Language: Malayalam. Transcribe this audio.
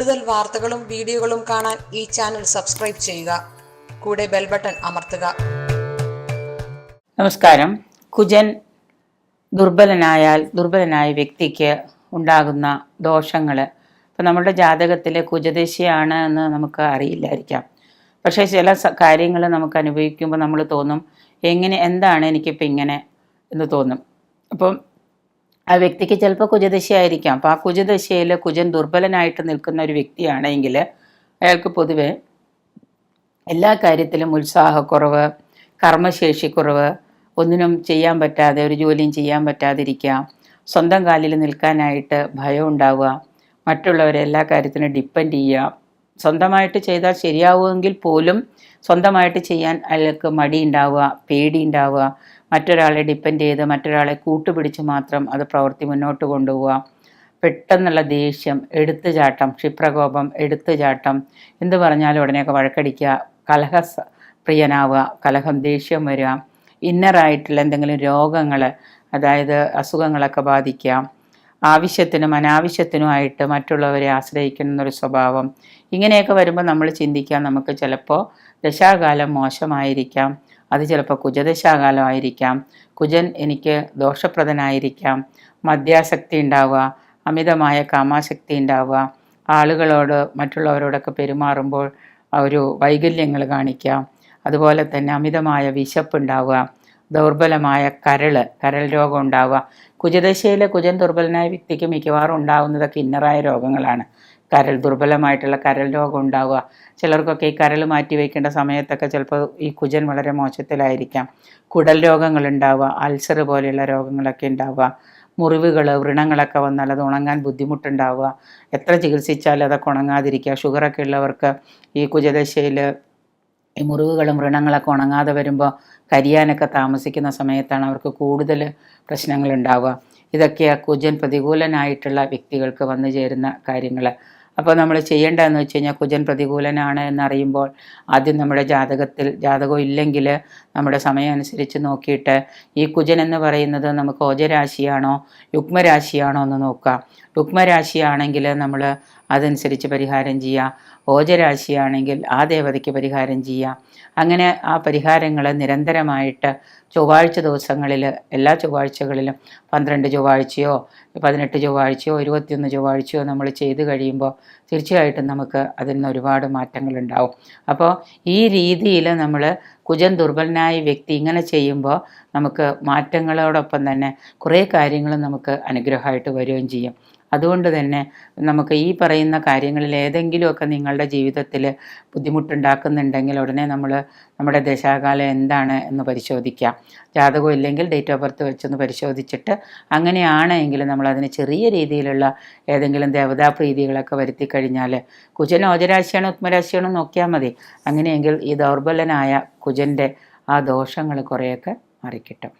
കൂടുതൽ വാർത്തകളും വീഡിയോകളും കാണാൻ ഈ ചാനൽ സബ്സ്ക്രൈബ് ചെയ്യുക. കൂടെ ബെൽ ബട്ടൺ അമർത്തുക. നമസ്കാരം. കുജൻ ദുർബലനായാൽ ദുർബലനായ വ്യക്തിക്ക് ഉണ്ടാകുന്ന ദോഷങ്ങൾ ഇപ്പം നമ്മുടെ ജാതകത്തിൽ കുജദശയാണ് എന്ന് നമുക്ക് അറിയില്ലായിരിക്കാം. പക്ഷേ ചില കാര്യങ്ങൾ നമുക്ക് അനുഭവിക്കുമ്പോൾ നമ്മൾ തോന്നും എങ്ങനെ എന്താണ് എനിക്കിപ്പോൾ ഇങ്ങനെ എന്ന് തോന്നും. അപ്പം ആ വ്യക്തിക്ക് ചിലപ്പോൾ കുജദശയായിരിക്കാം. അപ്പോൾ ആ കുജദശയിൽ കുജൻ ദുർബലനായിട്ട് നിൽക്കുന്ന ഒരു വ്യക്തിയാണെങ്കിൽ അയാൾക്ക് പൊതുവെ എല്ലാ കാര്യത്തിലും ഉത്സാഹക്കുറവ് കർമ്മശേഷിക്കുറവ് ഒന്നിനും ചെയ്യാൻ പറ്റാതെ ഒരു ജോലിയും ചെയ്യാൻ പറ്റാതിരിക്കുക സ്വന്തം കാലിൽ നിൽക്കാനായിട്ട് ഭയം ഉണ്ടാവുക മറ്റുള്ളവരെ എല്ലാ കാര്യത്തിനും ഡിപ്പെൻഡ് ചെയ്യുക സ്വന്തമായിട്ട് ചെയ്താൽ ശരിയാവുമെങ്കിൽ പോലും സ്വന്തമായിട്ട് ചെയ്യാൻ അയാൾക്ക് മടി ഉണ്ടാവുക പേടി ഉണ്ടാവുക മറ്റൊരാളെ ഡിപ്പെൻഡ് ചെയ്ത് മറ്റൊരാളെ കൂട്ടുപിടിച്ച് മാത്രം അത് പ്രവൃത്തി മുന്നോട്ട് കൊണ്ടുപോവുക. പെട്ടെന്നുള്ള ദേഷ്യം എടുത്തുചാട്ടം ക്ഷിപ്രകോപം എടുത്തുചാട്ടം എന്ത് പറഞ്ഞാലും ഉടനെയൊക്കെ വഴക്കടിക്കുക. കലഹ പ്രിയനാവുക കലഹം ദേഷ്യം വരിക. ഇന്നറായിട്ടുള്ള എന്തെങ്കിലും രോഗങ്ങൾ അതായത് അസുഖങ്ങളൊക്കെ ബാധിക്കാം ആവശ്യത്തിനും അനാവശ്യത്തിനുമായിട്ട് മറ്റുള്ളവരെ ആശ്രയിക്കുന്ന ഒരു സ്വഭാവം. ഇങ്ങനെയൊക്കെ വരുമ്പോൾ നമ്മൾ ചിന്തിക്കാം നമുക്ക് ചിലപ്പോൾ ദശാകാലം മോശമായിരിക്കാം. അത് ചിലപ്പോൾ കുജദശാകാലമായിരിക്കാം. കുജൻ എനിക്ക് ദോഷപ്രദനായിരിക്കാം. മദ്യാസക്തി ഉണ്ടാവുക അമിതമായ കാമാശക്തി ഉണ്ടാവുക ആളുകളോട് മറ്റുള്ളവരോടൊക്കെ പെരുമാറുമ്പോൾ ഒരു വൈകല്യങ്ങൾ കാണിക്കാം. അതുപോലെ തന്നെ അമിതമായ വിശപ്പുണ്ടാവുക ദൗർബലമായ കരൾ കരൾ രോഗം ഉണ്ടാവുക. കുജദശയിലെ കുജൻ ദുർബലനായ വ്യക്തിക്ക് മിക്കവാറും ഉണ്ടാവുന്നതൊക്കെ ഇന്നറായ രോഗങ്ങളാണ്. കരൾ ദുർബലമായിട്ടുള്ള കരൾ രോഗം ഉണ്ടാവുക. ചിലർക്കൊക്കെ ഈ കരൾ മാറ്റി വയ്ക്കേണ്ട സമയത്തൊക്കെ ചിലപ്പോൾ ഈ കുജൻ വളരെ മോശത്തിലായിരിക്കാം. കുടൽ രോഗങ്ങൾ ഉണ്ടാവുക അൾസർ പോലെയുള്ള രോഗങ്ങളൊക്കെ ഉണ്ടാവുക. മുറിവുകൾ വ്രണങ്ങളൊക്കെ വന്നാൽ അത് ഉണങ്ങാൻ ബുദ്ധിമുട്ടുണ്ടാവുക. എത്ര ചികിത്സിച്ചാലും അതൊക്കെ ഉണങ്ങാതിരിക്കുക. ഷുഗറൊക്കെ ഉള്ളവർക്ക് ഈ കുജദശയിൽ ഈ മുറിവുകളും വ്രണങ്ങളൊക്കെ ഉണങ്ങാതെ വരുമ്പോൾ കരിയാനൊക്കെ താമസിക്കുന്ന സമയത്താണ് അവർക്ക് കൂടുതൽ പ്രശ്നങ്ങൾ ഉണ്ടാവുക ഇതൊക്കെ കുജൻ പ്രതികൂലനായിട്ടുള്ള വ്യക്തികൾക്ക് വന്നു ചേരുന്ന കാര്യങ്ങൾ അപ്പോൾ നമ്മൾ ചെയ്യേണ്ടതെന്ന് വെച്ച് കഴിഞ്ഞാൽ കുജൻ പ്രതികൂലനാണ് എന്നറിയുമ്പോൾ ആദ്യം നമ്മുടെ ജാതകത്തിൽ ജാതകം ഇല്ലെങ്കിൽ നമ്മുടെ സമയം അനുസരിച്ച് നോക്കിയിട്ട് ഈ കുജൻ എന്ന് പറയുന്നത് നമുക്ക് ഓജരാശിയാണോ യുഗ്മരാശിയാണോ എന്ന് നോക്കാം. യുഗ്മരാശിയാണെങ്കിൽ നമ്മൾ അതനുസരിച്ച് പരിഹാരം ചെയ്യുക ഓജരാശിയാണെങ്കിൽ ആ ദേവതയ്ക്ക് പരിഹാരം ചെയ്യുക അങ്ങനെ ആ പരിഹാരങ്ങൾ നിരന്തരമായിട്ട് ചൊവ്വാഴ്ച ദിവസങ്ങളിൽ എല്ലാ ചൊവ്വാഴ്ചകളിലും പന്ത്രണ്ട് ചൊവ്വാഴ്ചയോ പതിനെട്ട് ചൊവ്വാഴ്ചയോ ഇരുപത്തിയൊന്ന് ചൊവ്വാഴ്ചയോ നമ്മൾ ചെയ്ത് കഴിയുമ്പോൾ തീർച്ചയായിട്ടും നമുക്ക് അതിൽ നിന്ന് ഒരുപാട് മാറ്റങ്ങളുണ്ടാവും അപ്പോൾ ഈ രീതിയിൽ നമ്മൾ കുജൻ ദുർബലനായ വ്യക്തി ഇങ്ങനെ ചെയ്യുമ്പോൾ നമുക്ക് മാറ്റങ്ങളോടൊപ്പം തന്നെ കുറേ കാര്യങ്ങളും നമുക്ക് അനുഗ്രഹമായിട്ട് വരികയും ചെയ്യും. അതുകൊണ്ട് തന്നെ നമുക്ക് ഈ പറയുന്ന കാര്യങ്ങളിൽ ഏതെങ്കിലുമൊക്കെ നിങ്ങളുടെ ജീവിതത്തിൽ ബുദ്ധിമുട്ടുണ്ടാക്കുന്നുണ്ടെങ്കിൽ ഉടനെ നമ്മൾ നമ്മുടെ ദശാകാലം എന്താണ് എന്ന് പരിശോധിക്കാം. ജാതകം ഇല്ലെങ്കിൽ ഡേറ്റ് ഓഫ് ബർത്ത് വെച്ചൊന്ന് പരിശോധിച്ചിട്ട് അങ്ങനെയാണെങ്കിൽ നമ്മൾ അതിന് ചെറിയ രീതിയിലുള്ള ഏതെങ്കിലും ദേവതാ പ്രീതികളൊക്കെ വരുത്തി കഴിഞ്ഞാൽ കുജൻ ഓജരാശിയാണോ ഉത്മരാശിയാണോ നോക്കിയാൽ മതി. അങ്ങനെയെങ്കിൽ ഈ ദൗർബലനായ കുജന്റെ ആ ദോഷങ്ങൾ കുറേയൊക്കെ മാറിക്കിട്ടും.